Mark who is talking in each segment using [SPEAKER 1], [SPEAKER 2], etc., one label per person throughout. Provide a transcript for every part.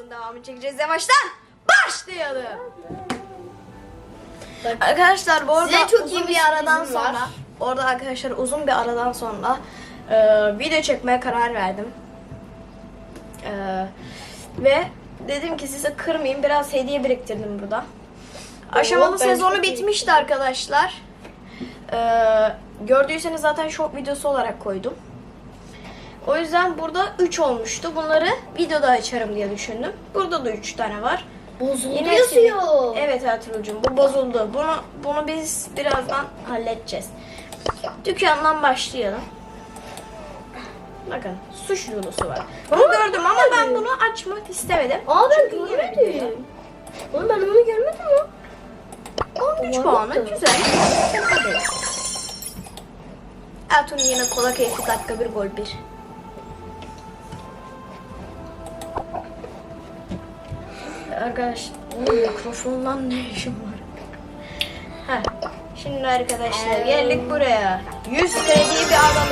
[SPEAKER 1] videosunun devamını çekeceğiz. Yavaştan başlayalım. Arkadaşlar bu arada
[SPEAKER 2] Size çok
[SPEAKER 1] uzun
[SPEAKER 2] iyi
[SPEAKER 1] bir aradan
[SPEAKER 2] var.
[SPEAKER 1] sonra orada arkadaşlar uzun bir aradan sonra e, video çekmeye karar verdim. E, ve dedim ki size kırmayayım biraz hediye biriktirdim burada. Aşamalı
[SPEAKER 2] ben
[SPEAKER 1] sezonu bitmişti arkadaşlar. E, gördüyseniz zaten short videosu olarak koydum. O yüzden burada 3 olmuştu. Bunları videoda açarım diye düşündüm. Burada da 3 tane var.
[SPEAKER 2] Bozuldu
[SPEAKER 1] Yine
[SPEAKER 2] yazıyor.
[SPEAKER 1] Evet Ertuğrul'cum bu bozuldu. Bunu bunu biz birazdan halledeceğiz. Dükkandan başlayalım. Bakın suş yulusu var. Bunu gördüm ama ben bunu açmak istemedim.
[SPEAKER 2] Aa ben
[SPEAKER 1] Çünkü
[SPEAKER 2] görmedim. Oğlum ben onu görmedim ya.
[SPEAKER 1] 13
[SPEAKER 2] Var
[SPEAKER 1] puanı güzel. Hadi. Ertuğrul yine kola keyfi dakika bir gol bir. Arkadaş, bu mikrofondan ne işim var? Heh. Şimdi arkadaşlar geldik buraya. 100 kredi bir alalım.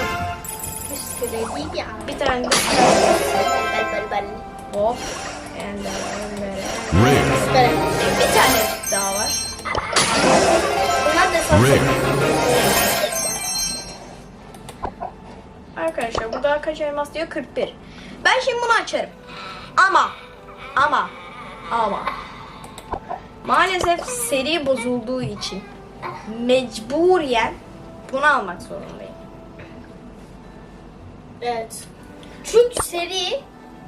[SPEAKER 2] Üstüne değil ya.
[SPEAKER 1] Bir tane de
[SPEAKER 2] Bel bel bel.
[SPEAKER 1] hop. And then böyle.
[SPEAKER 2] Böyle.
[SPEAKER 1] Bir tane daha var.
[SPEAKER 2] Bunlar da satın.
[SPEAKER 1] Arkadaşlar burada kaç elmas diyor? 41. Ben şimdi bunu açarım. Ama ama ama maalesef seri bozulduğu için mecburen bunu almak zorundayım.
[SPEAKER 2] Evet. Çünkü seri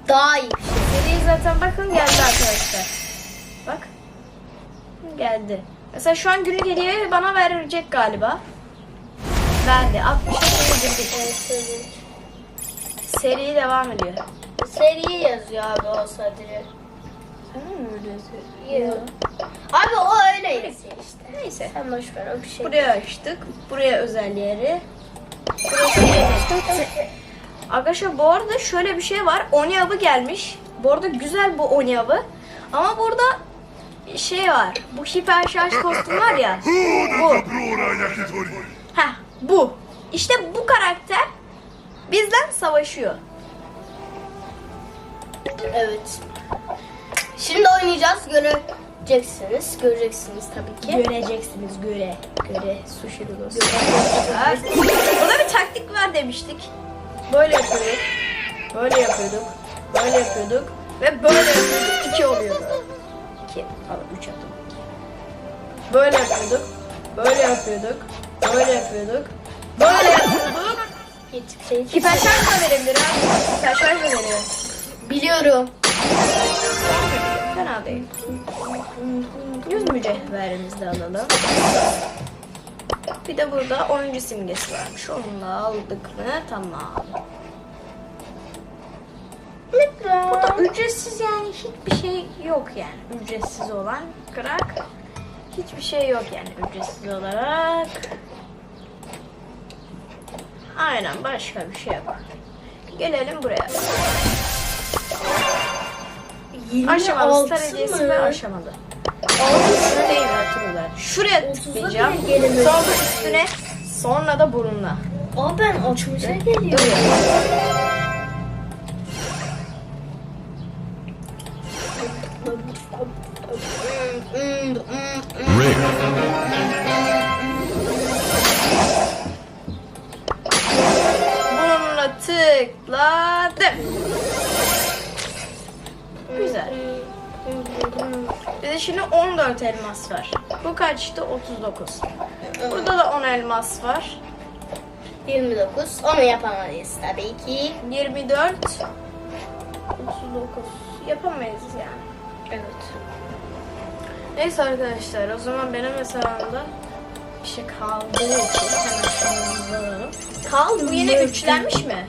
[SPEAKER 2] daha iyi.
[SPEAKER 1] Seri zaten bakın geldi arkadaşlar. Bak. Geldi. Mesela şu an günlük hediye bana verecek galiba. Verdi. 60 girdik.
[SPEAKER 2] Evet, seri.
[SPEAKER 1] Seri devam ediyor.
[SPEAKER 2] Seri yazıyor abi o sadece.
[SPEAKER 1] Sen mi öyle yazıyorsun?
[SPEAKER 2] Abi o öyle işte.
[SPEAKER 1] Neyse.
[SPEAKER 2] Sen boş ver o bir şey.
[SPEAKER 1] Buraya açtık. Buraya özel yeri. Burası. Arkadaşlar bu arada şöyle bir şey var. Oni avı gelmiş. Bu arada güzel bu Oni avı. Ama burada şey var. Bu hiper şarj kostüm var ya. Bu. Heh bu. İşte bu karakter bizden savaşıyor.
[SPEAKER 2] Evet. Şimdi oynayacağız. Göreceksiniz. Göreceksiniz tabii ki.
[SPEAKER 1] Göreceksiniz göre. Göre sushi rulosu. Burada bir taktik var demiştik. Böyle yapıyorduk. Böyle yapıyorduk. Böyle yapıyorduk. Ve böyle yapıyorduk. İki oluyordu. İki. Pardon üç yaptım. Böyle yapıyorduk. Böyle yapıyorduk. Böyle yapıyorduk. Böyle yapıyorduk.
[SPEAKER 2] Hiçbir şey.
[SPEAKER 1] Hiper şarj da verebilir ha. Hiper şarj da veriyor.
[SPEAKER 2] Biliyorum.
[SPEAKER 1] Fena değil. Yüz mücevherimizi alalım. Bir de burada oyuncu simgesi varmış. Onu da aldık mı? Tamam. Burada ücretsiz yani hiçbir şey yok yani. Ücretsiz olan kırak. Hiçbir şey yok yani ücretsiz olarak. Aynen başka bir şey yok. Gelelim buraya. Aşamalı star hediyesi ve aşamalı. Şuraya değil Ertuğrul'lar. Şuraya tıklayacağım. Sonra üstüne sonra da burunla.
[SPEAKER 2] Aa ben açmışa geliyor.
[SPEAKER 1] Bir de şimdi 14 elmas var. Bu kaçtı? 39. Burada da 10 elmas var.
[SPEAKER 2] 29. Onu yapamayız tabii ki.
[SPEAKER 1] 24. 39. Yapamayız yani.
[SPEAKER 2] Evet.
[SPEAKER 1] Neyse arkadaşlar o zaman benim hesabımda bir şey kaldığı için hemen şunu alalım. Kaldı bu yine üçlenmiş mi?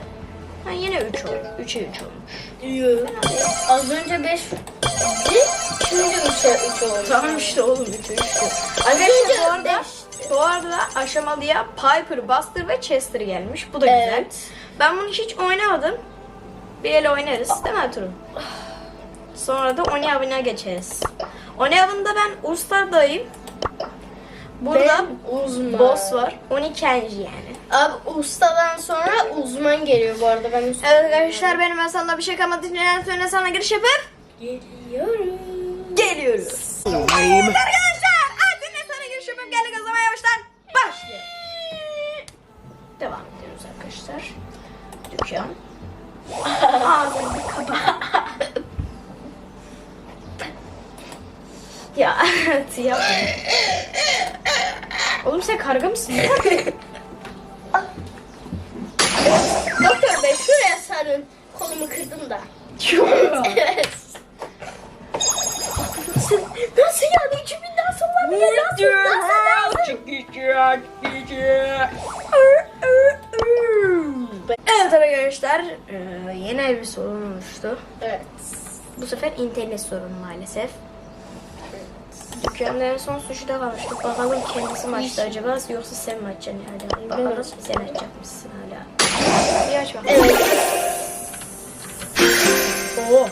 [SPEAKER 1] Ha yine 3 oldu. 3'e 3 olmuş.
[SPEAKER 2] Az önce 5 şimdi 3'e 3 oldu.
[SPEAKER 1] Tamam işte oğlum 3'e 3 Arkadaşlar bu arada, bu arada aşamalıya Piper, Buster ve Chester gelmiş. Bu da güzel.
[SPEAKER 2] Evet.
[SPEAKER 1] Ben bunu hiç oynamadım. Bir el oynarız değil mi Ertuğrul? Sonra da Oni avına geçeriz. Oni avında ben ustadayım. Burada
[SPEAKER 2] Ben uzman.
[SPEAKER 1] boss var. Oni Kenji yani.
[SPEAKER 2] Abi ustadan sonra uzman geliyor bu arada ben usta.
[SPEAKER 1] Evet arkadaşlar benim mesela bir şey kalmadı. Dinleyen sonra sana giriş yapıp
[SPEAKER 2] Geliyorum.
[SPEAKER 1] Geliyoruz. Evet arkadaşlar ne sana geldik o zaman yavaştan başlayalım. Devam ediyoruz arkadaşlar. Dükkan. Ağzını bir kapa. ya yapma. Oğlum sen karga mısın?
[SPEAKER 2] Doktor bey şuraya sarın. Kolumu kırdım da. evet. Nasıl, nasıl yani? 2000'den sonra bile nasıl? Nasıl? Nasıl?
[SPEAKER 1] Evet arkadaşlar yeni bir sorun oluştu.
[SPEAKER 2] Evet.
[SPEAKER 1] Bu sefer internet sorunu maalesef. Dükkanda en son suçta kalmıştık. Bakalım kendisi mi açtı acaba yoksa sen mi açacaksın hala? Bakalım sen açacakmışsın hala. Bir aç bakalım.
[SPEAKER 2] Evet.
[SPEAKER 1] Oo.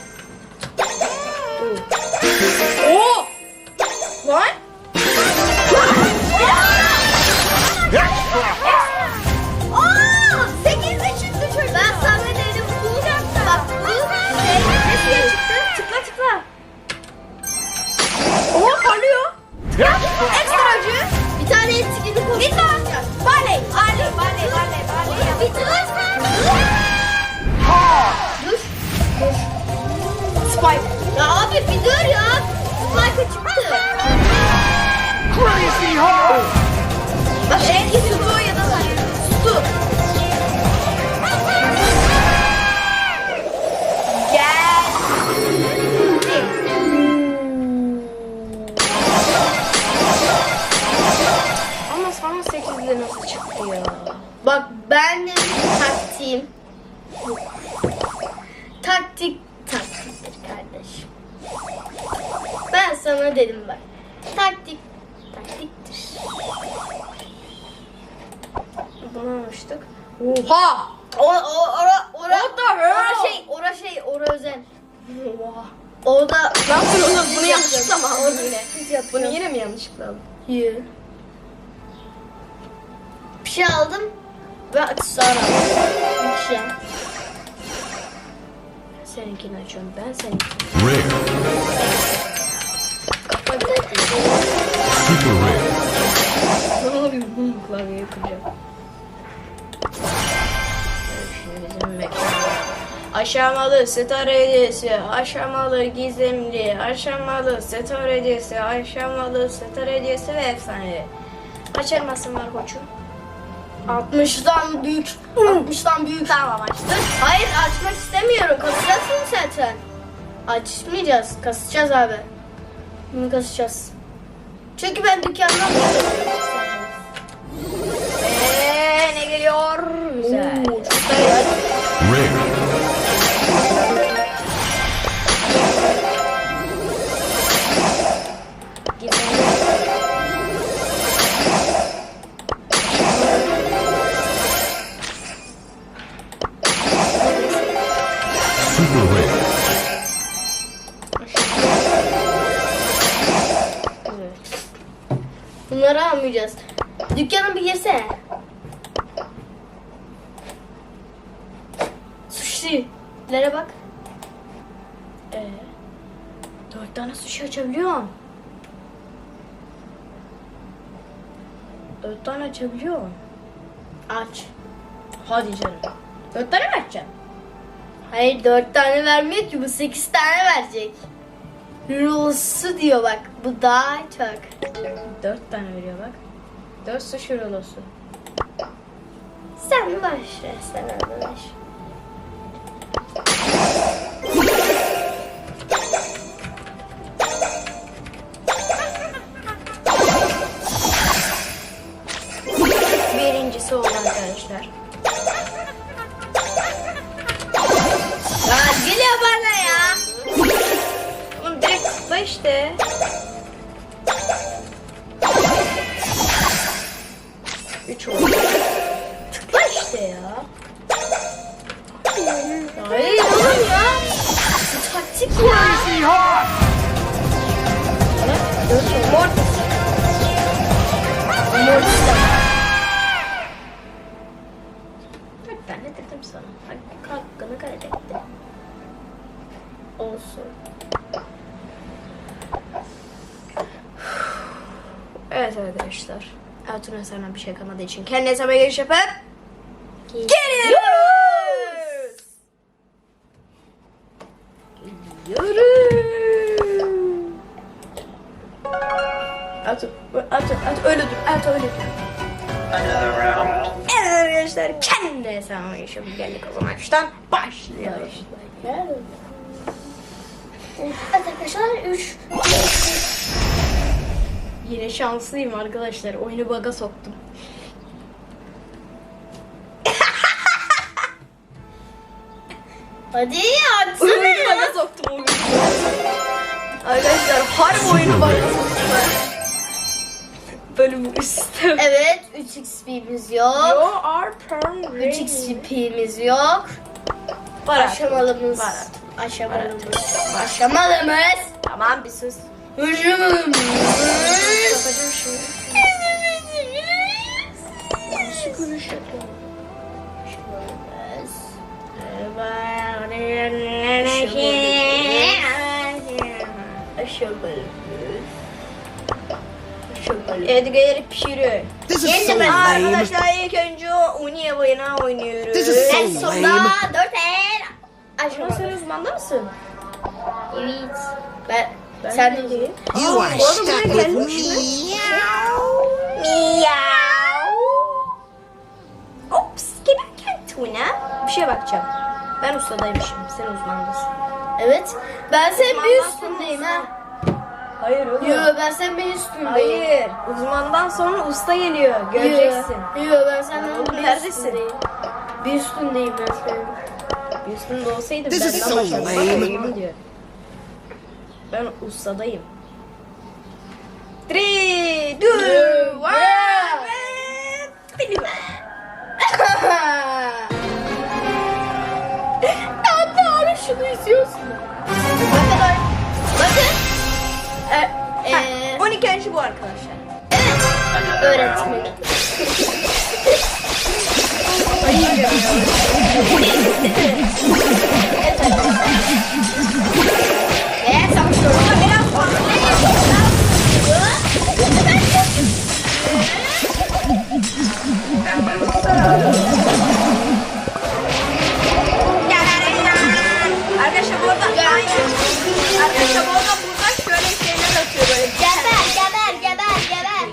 [SPEAKER 1] Spike.
[SPEAKER 2] Ya abi bir dur ya. Spike'a çıktı.
[SPEAKER 1] Bak en yanlışlıkla mı aldın yine? Bunu yine mi yanlışlıkla aldın?
[SPEAKER 2] Yürü. Bir şey aldım ve aksesuar aldım. Bir şey.
[SPEAKER 1] Seninkini açıyorum ben seninkini.
[SPEAKER 3] Rare. Super rare.
[SPEAKER 1] Ne oluyor? Bum klavyeyi kıracağım. Şimdi bizim mekan. Aşamalı star hediyesi, aşamalı gizemli, aşamalı star hediyesi, aşamalı star hediyesi ve efsanevi. Kaç elmasın var koçum?
[SPEAKER 2] 60'dan büyük. 60'dan büyük.
[SPEAKER 1] Tamam açtım.
[SPEAKER 2] Hayır açmak istemiyorum. Kasacaksın zaten. Açmayacağız. Kasacağız abi. Bunu kasacağız. Çünkü ben dükkandan
[SPEAKER 1] Hadi canım. Dört tane açacaksın?
[SPEAKER 2] Hayır dört tane vermiyor ki bu sekiz tane verecek. Rulesu diyor bak. Bu daha çok.
[SPEAKER 1] Dört tane veriyor bak. Dört sushi rolosu.
[SPEAKER 2] Sen ver sen arkadaş.
[SPEAKER 1] Bir şey kalmadığı için kendi hesabına giriş yapıp geliyoruz. Geliyoruz. Ertuğ, Ertuğ, Ertuğ öyle dur. Ertuğ öyle dur. Evet arkadaşlar kendi hesabıma giriş yapıp geldik o zaman şuradan başlıyoruz.
[SPEAKER 2] Evet arkadaşlar 3
[SPEAKER 1] Yine şanslıyım arkadaşlar. Oyunu baga soktum.
[SPEAKER 2] Hadi
[SPEAKER 1] Oyunu
[SPEAKER 2] atsana.
[SPEAKER 1] baga soktum oyunu. Arkadaşlar harbi oyunu baga soktum. Bölümü üstte.
[SPEAKER 2] Evet 3 XP'miz yok.
[SPEAKER 1] You are perm
[SPEAKER 2] 3 XP'miz yok.
[SPEAKER 1] Var
[SPEAKER 2] Aşamalımız.
[SPEAKER 1] Var.
[SPEAKER 2] Aşamalımız. Aşamalımız.
[SPEAKER 1] Tamam bir sus.
[SPEAKER 2] Aşamalımız.
[SPEAKER 1] Yapacağım şimdi.
[SPEAKER 2] Nasıl konuşuyor?
[SPEAKER 1] Edgar pişiriyor.
[SPEAKER 3] This is so
[SPEAKER 2] ben-
[SPEAKER 3] lame.
[SPEAKER 1] Arkadaşlar ilk önce Uniye oyunu oynuyoruz.
[SPEAKER 3] This is so
[SPEAKER 2] Ben. 4 el.
[SPEAKER 1] Ama sen uzmanda mısın?
[SPEAKER 2] Evet. Ben, sen de değil.
[SPEAKER 3] You are stuck with me.
[SPEAKER 1] Miyav. Ops gelirken Tuna. Bir şeye bakacağım. Ben ustadaymışım. Sen uzmandasın.
[SPEAKER 2] Evet. Ben senin bir üstündeyim ha.
[SPEAKER 1] Hayır oğlum.
[SPEAKER 2] Yo ben senin bir üstündeyim.
[SPEAKER 1] Hayır. Uzmandan sonra usta geliyor. Göreceksin.
[SPEAKER 2] Yo, yo ben senden bir
[SPEAKER 1] neredesin?
[SPEAKER 2] üstündeyim. Bir üstündeyim ben senin.
[SPEAKER 1] Bir üstünde olsaydı
[SPEAKER 3] This is
[SPEAKER 1] benden
[SPEAKER 3] so
[SPEAKER 1] başka
[SPEAKER 3] lame.
[SPEAKER 1] ustadayım diyor. Ben ustadayım. Three, two, one, and...
[SPEAKER 2] şunu izliyorsun. Bakın. Bakın.
[SPEAKER 1] Ee,
[SPEAKER 2] Ee,
[SPEAKER 1] 12. bu arkadaşlar.
[SPEAKER 2] öğretmenim. Ve savaşıyoruz. Biraz
[SPEAKER 1] Arkadaşlar Arkadaşlar bu arada burada şöyle şeyler atıyor böyle.
[SPEAKER 2] Geber, geber, geber, geber.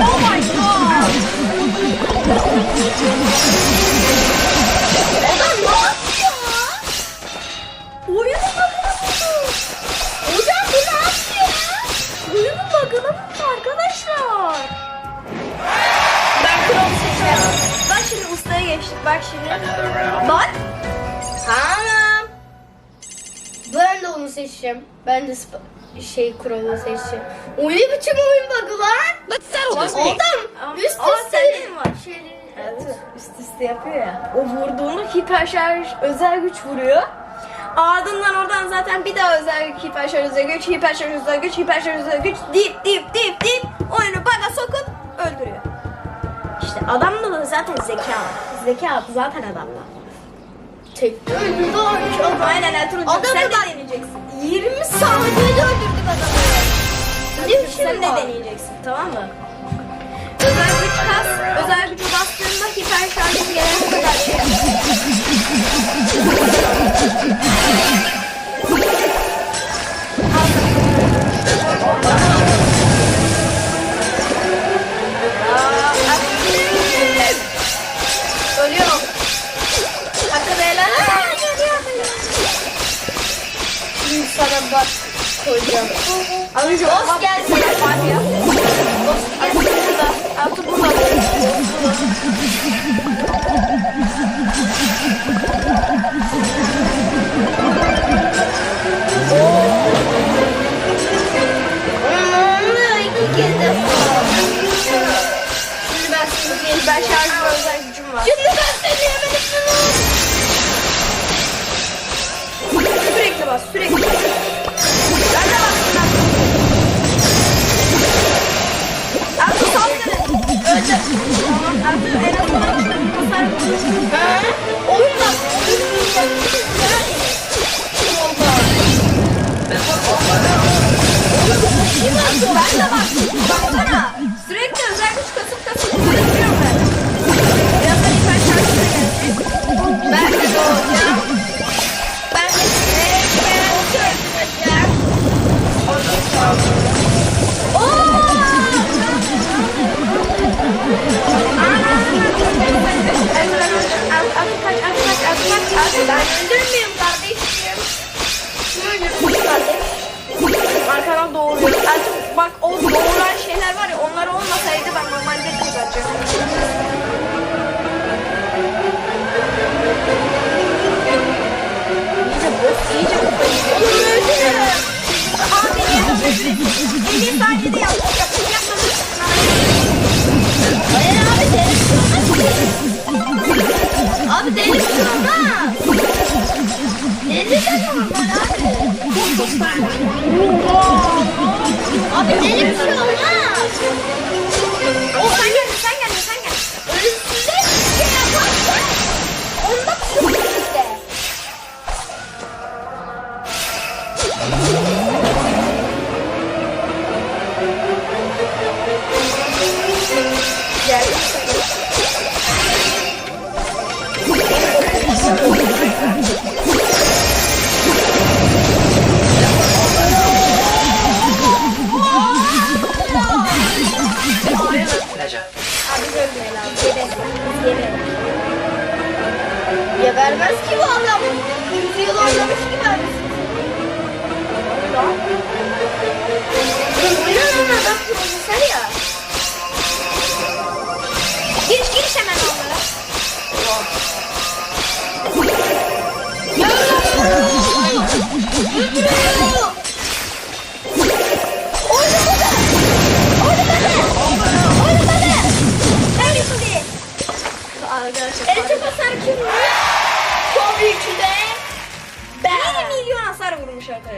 [SPEAKER 1] Oh my god. Geçtik. Bak şimdi. Bak.
[SPEAKER 2] Tamam. Ben de onu seçeceğim. Ben de sp- şey kuralı seçeceğim. O ne biçim oyun bug'ı lan?
[SPEAKER 3] Let's settle this.
[SPEAKER 2] Oğlum üst üste.
[SPEAKER 1] var?
[SPEAKER 2] Şeyleri-
[SPEAKER 1] Evet. Üst üste yapıyor ya. O vurduğunu hiper şarj özel güç vuruyor. Ardından oradan zaten bir daha özel güç, hiper şarj özel güç, hiper şarj özel güç, hiper şarj özel güç deyip deyip deyip deyip oyunu baga sokup öldürüyor. İşte adamda da zaten zeka var. Zeka zaten adamda.
[SPEAKER 2] Tekte öldürdü çok.
[SPEAKER 1] Aynen Ertuğrul'cum
[SPEAKER 2] Adamı
[SPEAKER 1] sen de
[SPEAKER 2] bak-
[SPEAKER 1] deneyeceksin.
[SPEAKER 2] 20 saniyede öldürdük adamı. Ne
[SPEAKER 1] Sen
[SPEAKER 2] biçim
[SPEAKER 1] de
[SPEAKER 2] var?
[SPEAKER 1] deneyeceksin tamam mı? Özel güç kas, özel gücü bastığında hiper şarjın gelene kadar şey yap. 사람과 돌려. 아, 그래서 어떻게 하는 거야? 말이야.
[SPEAKER 2] 어떻게 하는 거 아무튼 몰라. 몰라.
[SPEAKER 1] Arkadan doğuruyor. Artık bak o doğuran Abi
[SPEAKER 2] bir şey olmaz.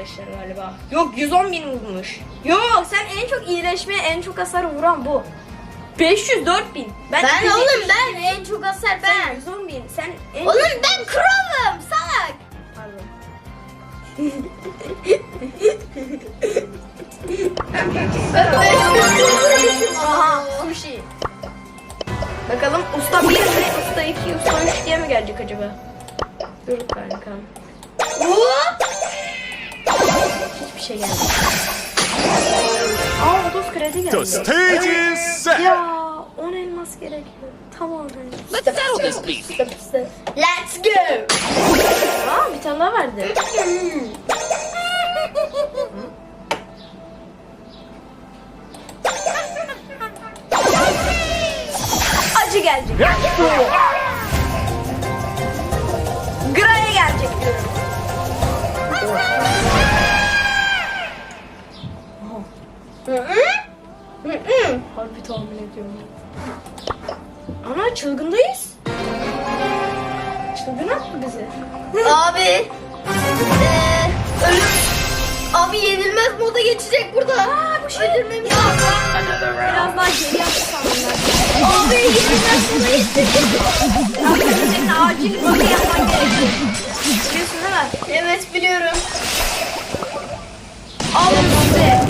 [SPEAKER 1] Arkadaşlar galiba. Yok 110 bin vurmuş. Yok sen en çok iyileşmeye en çok hasar vuran bu. 504 bin.
[SPEAKER 2] Ben
[SPEAKER 1] yüz-
[SPEAKER 2] oğlum ben en çok hasar ben.
[SPEAKER 1] 110 bin. Sen en
[SPEAKER 2] Oğlum ben kralım salak.
[SPEAKER 1] Pardon. Aha sushi. Bakalım usta 1 mi, usta 2, usta 3 diye mi gelecek acaba? Dur kanka. Hiçbir şey gelmedi. Aa 30 kredi geldi.
[SPEAKER 3] The stage is set.
[SPEAKER 1] Ya 10 elmas gerekiyor. Tamam.
[SPEAKER 2] Let's settle this please. Let's go.
[SPEAKER 1] Aa bir tane daha verdi. Acı gelecek. Harbi tahmin ediyorum. Ana çılgındayız. Çılgın attı bizi.
[SPEAKER 2] Abi. Ölüm. Abi yenilmez moda geçecek burada. Aa, bu şey öldürmemiz lazım.
[SPEAKER 1] Biraz daha geri sanırlar.
[SPEAKER 2] Abi yenilmez moda geçecek.
[SPEAKER 1] Aslında senin acil bakı yapman gerekiyor. Biliyorsun değil mi?
[SPEAKER 2] Evet biliyorum.
[SPEAKER 1] Alın size.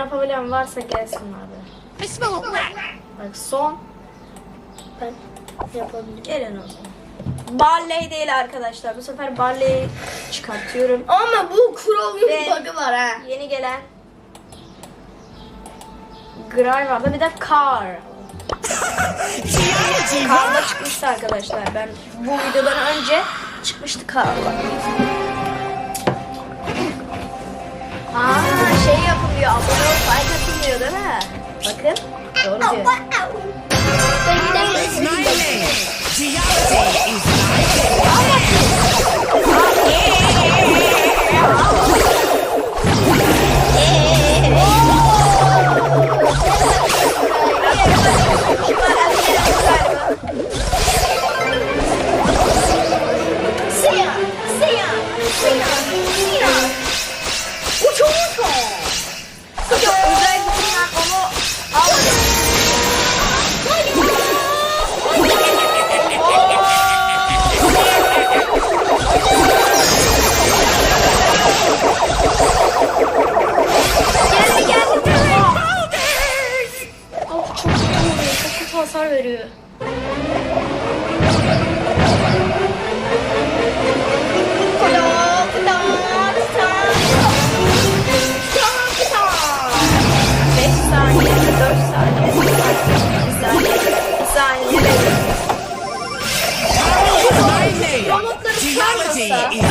[SPEAKER 1] yapabilen varsa gelsin abi. Bak son
[SPEAKER 2] Ben yapabilirim.
[SPEAKER 1] gelin o zaman. Barley değil arkadaşlar. Bu sefer Barley'i çıkartıyorum.
[SPEAKER 2] Ama bu Chrome'un
[SPEAKER 1] Ve-
[SPEAKER 2] bug'ı var ha.
[SPEAKER 1] Yeni gelen Gray vardı. Bir de Car. Car'da çıkmıştı arkadaşlar. Ben bu videodan önce çıkmıştı Car'da. Aa yapılıyor. Abone olup like değil mi? Bakın. Doğru diyor.
[SPEAKER 3] Geology is my
[SPEAKER 1] saniye, 4 saniye, 1 saniye, 2 saniye, 1 saniye.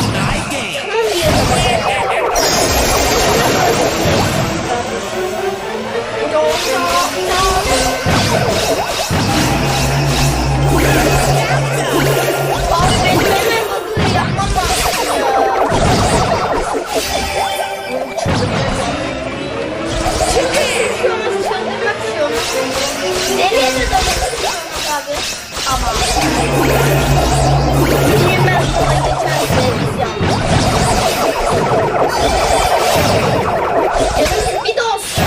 [SPEAKER 2] hemen bug'ı yapmam lazım ya. Çıldırmak Nereye de dalıp abi? Ama. Geçen sene yaptım. Yarısı bir de olsun.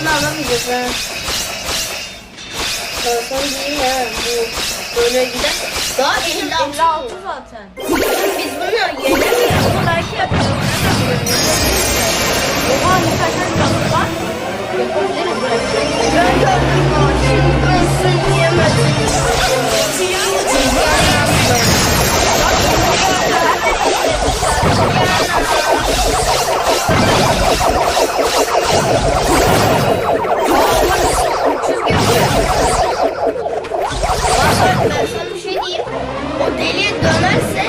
[SPEAKER 1] Bunu alamayacağız ha.
[SPEAKER 2] Bu böyle gider. Daha 56.
[SPEAKER 1] 56 zaten.
[SPEAKER 2] Biz bunu yenemiyoruz.
[SPEAKER 1] Bunu belki yapacağız. Oha ne kadar canlı var. Yapabiliriz belki.
[SPEAKER 2] Ben gördüm çılgınsın yemedin. Bak ben sana deliye dönerse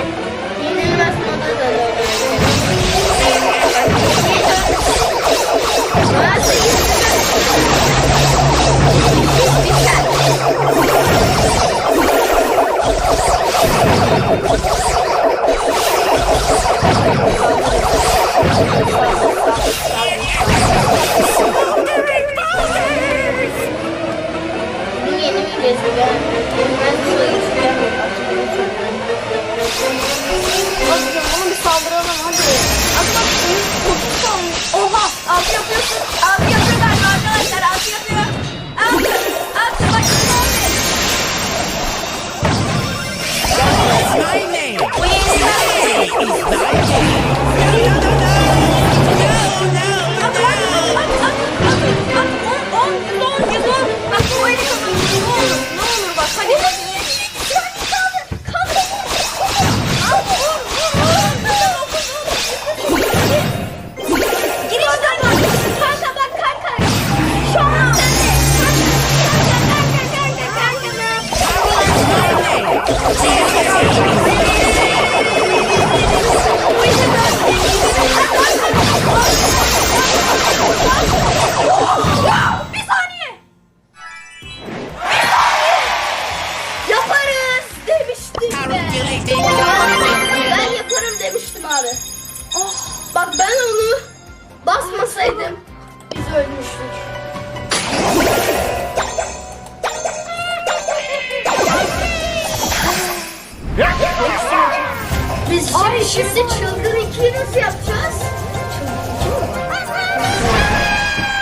[SPEAKER 1] Şimdi,
[SPEAKER 2] şimdi çılgın ikiyi nasıl yapacağız?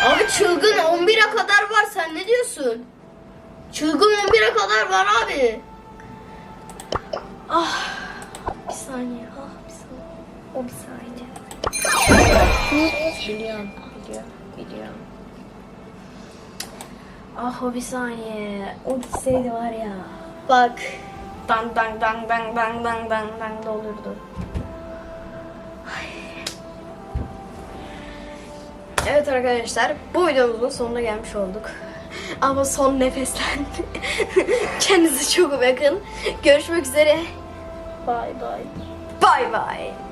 [SPEAKER 2] Abi çılgın 11'e kadar var sen ne diyorsun? Çılgın 11'e kadar var abi.
[SPEAKER 1] Ah bir saniye. Ah bir saniye. O bir saniye. Biliyorum, biliyorum, biliyorum. Ah o bir saniye. O gitseydi var ya.
[SPEAKER 2] Bak.
[SPEAKER 1] Dan dan dan dan dan dan dan dan da olurdu. Evet arkadaşlar bu videomuzun sonuna gelmiş olduk. Ama son nefeslendi. Kendinize çok bakın. Görüşmek üzere.
[SPEAKER 2] Bay bay.
[SPEAKER 1] Bay bay.